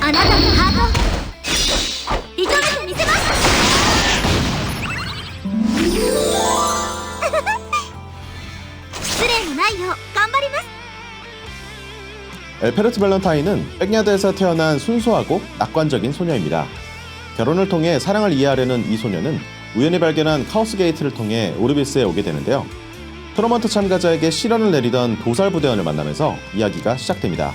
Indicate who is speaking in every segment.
Speaker 1: あなたのハート射止めてみせます失礼のないよう頑張ります
Speaker 2: 엘페르트 밸런타인은 백야드에서 태어난 순수하고 낙관적인 소녀입니다. 결혼을 통해 사랑을 이해하려는 이 소녀는 우연히 발견한 카오스 게이트를 통해 오르비스에 오게 되는데요. 토너먼트 참가자에게 시련을 내리던 도살 부대원을 만나면서 이야기가 시작됩니다.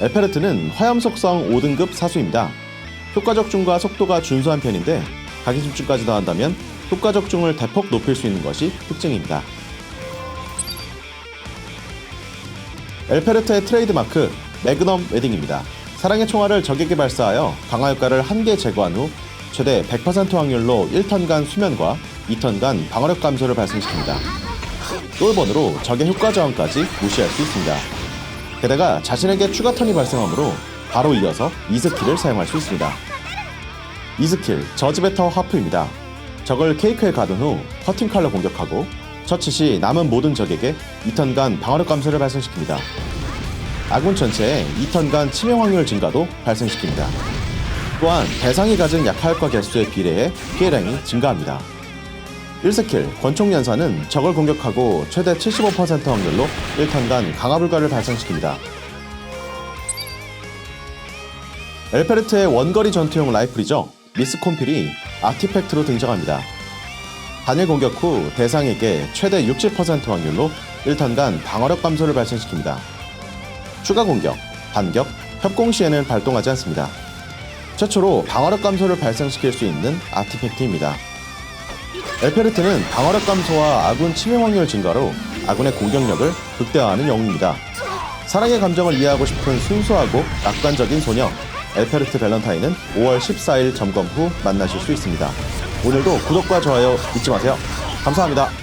Speaker 2: 엘페르트는 화염 속성 5등급 사수입니다. 효과 적 중과 속도가 준수한 편인데 각인 집중까지 더한다면 효과 적 중을 대폭 높일 수 있는 것이 특징입니다. 엘페르트의 트레이드마크 매그넘 웨딩입니다. 사랑의 총알을 적에게 발사하여 강화 효과를 한 개 제거한 후 최대 100% 확률로 1턴간 수면과 2턴간 방어력 감소를 발생시킵니다. 똘번으로 적의 효과 저항까지 무시할 수 있습니다. 게다가 자신에게 추가 턴이 발생하므로 바로 이어서 이 스킬을 사용할 수 있습니다. 이 스킬 저지베터 하프입니다. 적을 케이크에 가둔 후 커팅 칼로 공격하고 처치 시 남은 모든 적에게 2턴간 방어력 감소를 발생시킵니다. 아군 전체에 2턴간 치명 확률 증가도 발생시킵니다. 또한 대상이 가진 약화효과 개수에 비례해 피해량이 증가합니다. 1스킬 권총 연사는 적을 공격하고 최대 75% 확률로 1턴간 강화 불가를 발생시킵니다. 엘페르트의 원거리 전투용 라이플이죠. 미스 콤필이 아티팩트로 등장합니다. 단일 공격 후 대상에게 최대 60% 확률로 1턴간 방어력 감소를 발생시킵니다. 추가 공격, 반격, 협공 시에는 발동하지 않습니다. 최초로 방어력 감소를 발생시킬 수 있는 아티팩트입니다. 엘페르트는 방어력 감소와 아군 치명 확률 증가로 아군의 공격력을 극대화하는 영웅입니다. 사랑의 감정을 이해하고 싶은 순수하고 낙관적인 소녀 엘페르트 밸런타인은 5월 14일 점검 후 만나실 수 있습니다. 오늘도 구독과 좋아요 잊지 마세요. 감사합니다.